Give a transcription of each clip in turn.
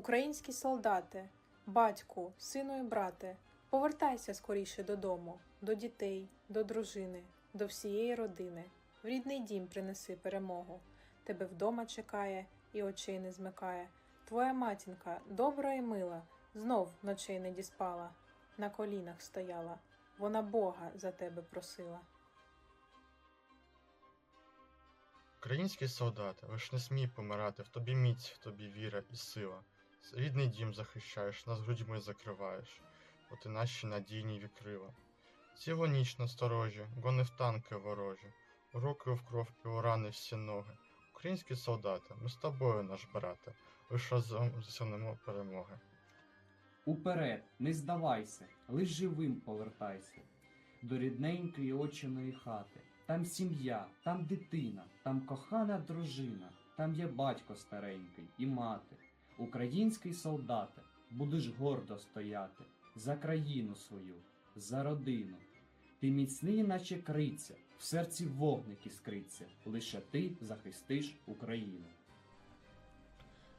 Українські солдати, батьку, сину і брате, повертайся скоріше додому, до дітей, до дружини, до всієї родини. В рідний дім принеси перемогу. Тебе вдома чекає і очей не змикає. Твоя матінка, добра і мила, знов ночей не діспала, на колінах стояла, вона Бога за тебе просила. Українські солдати, лиш не смій помирати, в тобі міць, в тобі віра і сила. Рідний дім захищаєш, нас грудьми закриваєш, бо ти наші надійні вікрила. Цілу ніч насторожі, гонив танки ворожі, руки в кров і у рани всі ноги. Українські солдати, ми з тобою, наш брате, лиш разом перемоги. Уперед, не здавайся, лиш живим повертайся до рідненької очиної хати. Там сім'я, там дитина, там кохана дружина, там є батько старенький і мати. Український солдате, будеш гордо стояти за країну свою, за родину. Ти міцний, наче криця, в серці вогник іскриться, лише ти захистиш Україну.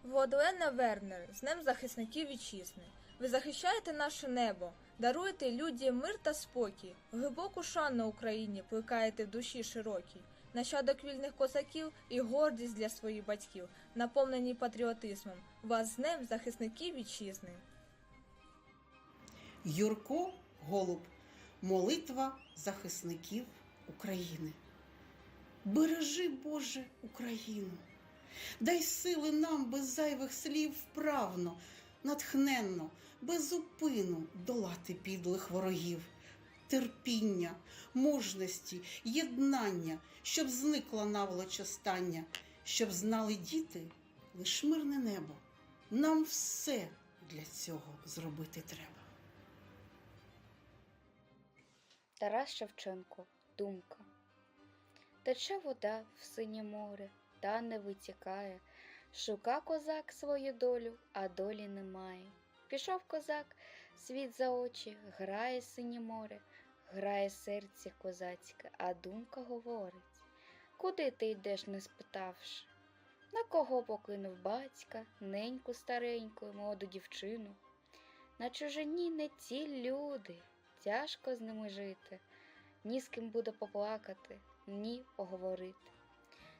Владлена Вернер, з Днем захисників вітчизни. Ви захищаєте наше небо, даруєте людям мир та спокій, глибоку шану Україні плекаєте в душі широкій, нащадок вільних козаків і гордість для своїх батьків, наповнені патріотизмом. Вас з Днем захисників вітчизни. Юрко Голуб. Молитва захисників України. Бережи, Боже, Україну. Дай сили нам без зайвих слів вправно, натхненно, без зупину долати підлих ворогів, терпіння, мужності, єднання, щоб зникла наволоч остання, щоб знали діти лиш мирне небо. Нам все для цього зробити треба. Тарас Шевченко. Думка. Тече вода в синє море, та не витікає. Шука козак свою долю, а долі немає. Пішов козак, світ за очі, грає синє море, грає серце козацьке, а думка говорить. Куди ти йдеш, не спитавши? На кого покинув батька, неньку стареньку, молоду дівчину? На чужині не ті люди, тяжко з ними жити, ні з ким буде поплакати, ні поговорити.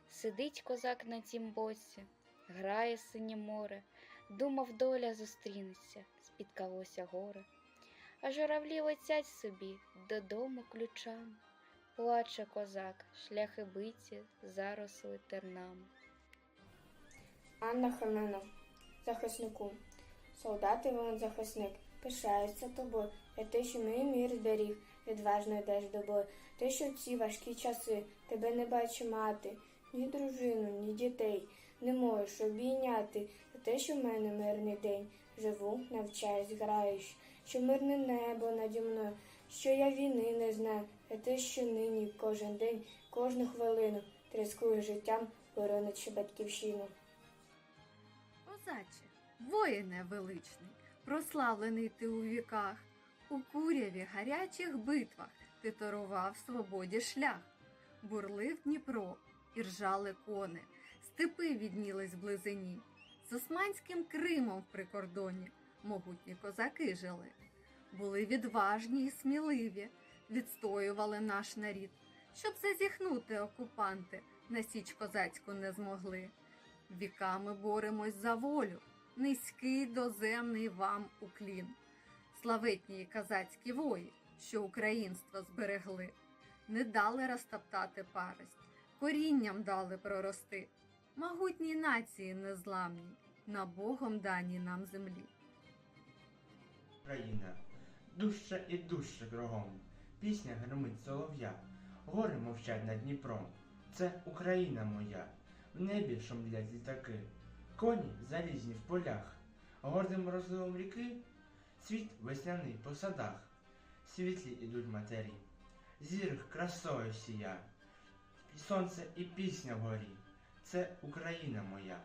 Сидить козак на тім боці, грає синє море, думав, доля зустрінеться, спіткалося горе. А журавлі летять собі додому ключами. Плаче козак, шляхи биті, заросли тернами. Анна Хомена, захиснику. Солдати вон захисник, пишаються тобою, я ти, що мій мір зберіг, відважно йдеш до бою. Ти, що в ці важкі часи тебе не бачу мати, ні дружину, ні дітей, не можеш обійняти. За те, що в мене мирний день, живу, навчаюсь, граюсь, що мирне небо наді мною, що я війни не знаю, за те, що нині кожен день, кожну хвилину тріскую життям, боронячи батьківщину. Козаче, воїне величний, прославлений ти у віках, у куряві гарячих битвах ти торував свободі шлях, бурлив Дніпро, і ржали кони, степи віднілись близині, з Османським Кримом в прикордоні могутні козаки жили, були відважні і сміливі, відстоювали наш нарід, щоб зазіхнути окупанти, на січ козацьку не змогли. Віками боремось за волю, низький доземний вам уклін. Славетні казацькі вої, що українство зберегли, не дали розтоптати парость, корінням дали прорости, могутній нації незламній, на Богом даній нам землі. Країна, дужче і дужче кругом. Пісня гримить солов'я, гори мовчать над Дніпром. Це Україна моя, в небі шумлять літаки, коні залізні в полях, гордим розливом ріки, світ весняний по садах, світлі ідуть матері, зірих красою сія, сонце і пісня вгорі. Це Україна моя.